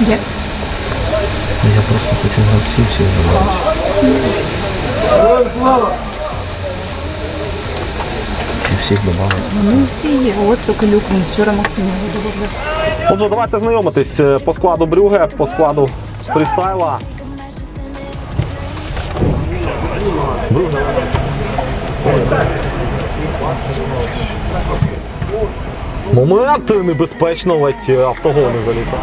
Є. Я просто хочу гравців всіх додати. І всіх додати. Вони всі є. От Соколюк, ми вчора Максима додавали. Отже, давайте знайомитись е, по складу Брюге, по складу фрістайла. Момент небезпечно, ледь автогони залітав.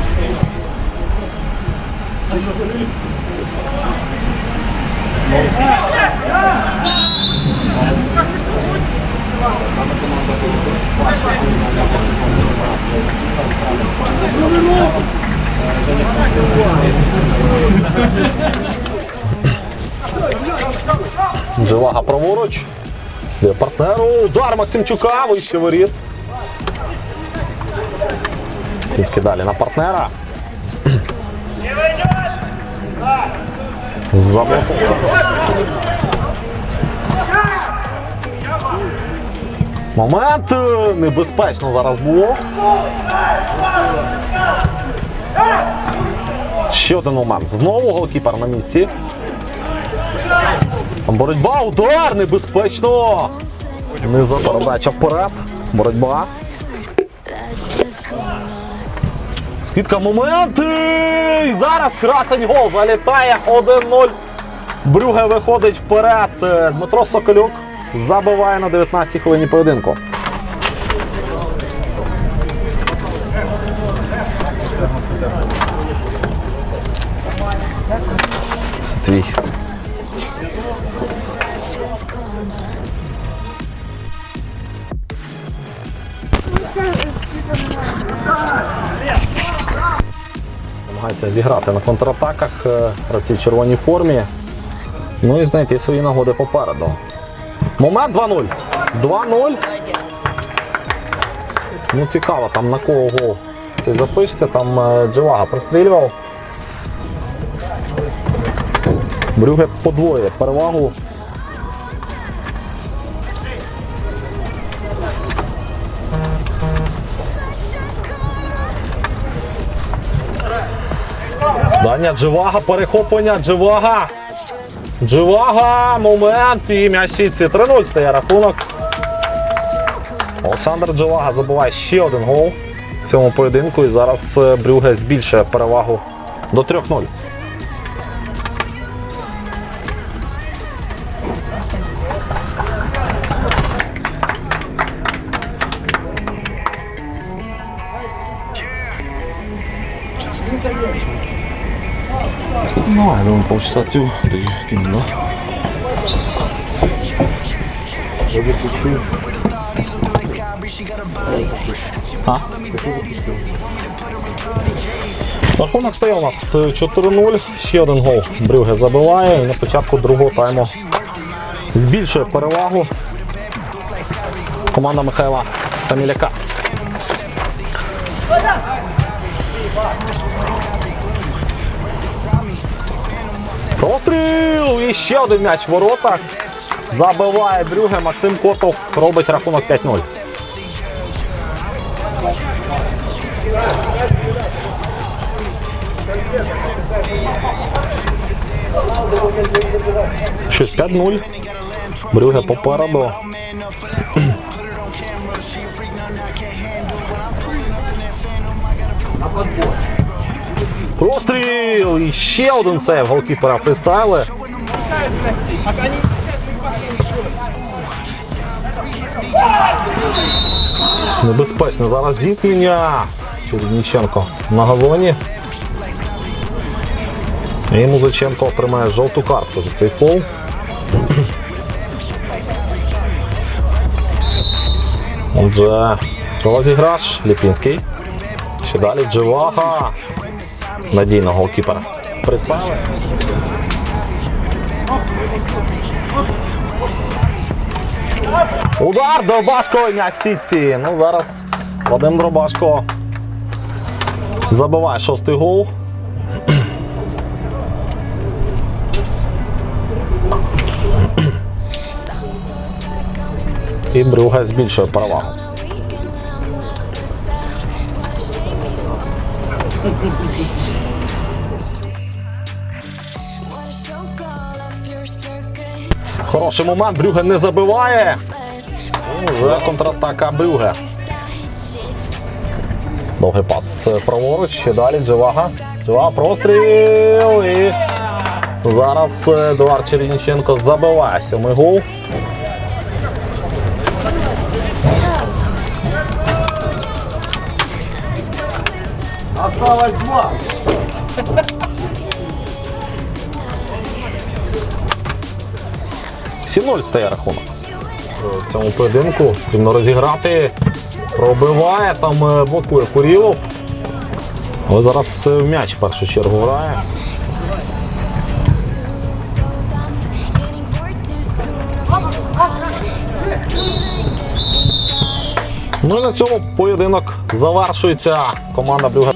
Джелага праворуч. Де партнеру. Удар Максимчука, вище воріт. Кінський далі на партнера. Заблокував. Момент е, небезпечно зараз було. Ще один момент. Знову голкіпер на місці. Боротьба, удар, небезпечно. Не за передача вперед. Боротьба. Скидка моменти. І зараз красень гол залітає 1-0. Брюге виходить вперед. Е, Дмитро Соколюк забиває на 19-й хвилині поєдинку. Твій. Намагається зіграти на контратаках е, гравці в червоній формі. Ну і знайти свої нагоди попереду. Момент 2-0. 2-0. Ну цікаво, там на кого гол цей запишеться. Там е, Джевага прострілював. Брюге подвоює перевагу. Даня Дживага, перехоплення Дживага. Дживага, момент і м'яч сітці. 3-0 стає рахунок. Олександр Дживага забиває ще один гол в цьому поєдинку. І зараз е, Брюге збільшує перевагу до 3-0. Ну, я думаю, полчаса цю, тоді кину. А? Рахунок стає у нас 4-0. Ще один гол Брюге забиває. І на початку другого тайму збільшує перевагу. Команда Михайла Саміляка. Простріл! І ще один м'яч в воротах. Забиває Брюге. Максим Котов робить рахунок 5-0. Щось 5-0. Брюге попереду. Простріл! І ще один сейв голкіпера фристайли. Небезпечно зараз зіткнення. Чередніченко на газоні. І Музиченко отримає жовту картку за цей фол. Отже, розіграш Ліпінський. Ще далі Дживага. Надійно голкіпера. Приставили. Удар Дробашко і сітці. Ну зараз Вадим Дробашко забиває шостий гол. І Брюге збільшує перевагу. Хороший момент, Брюге не забиває. Вже контратака Брюге. Довгий пас праворуч. Далі Дживага. Дживага простріл. І зараз Едуард Черніченко забиває сьомий гол. Осталось два. Сім 0 стає рахунок. В цьому поєдинку потрібно розіграти. Пробиває, там е, блокує Курілов. Але зараз е, в м'яч в першу чергу грає. Ну і на цьому поєдинок завершується. Команда Брюга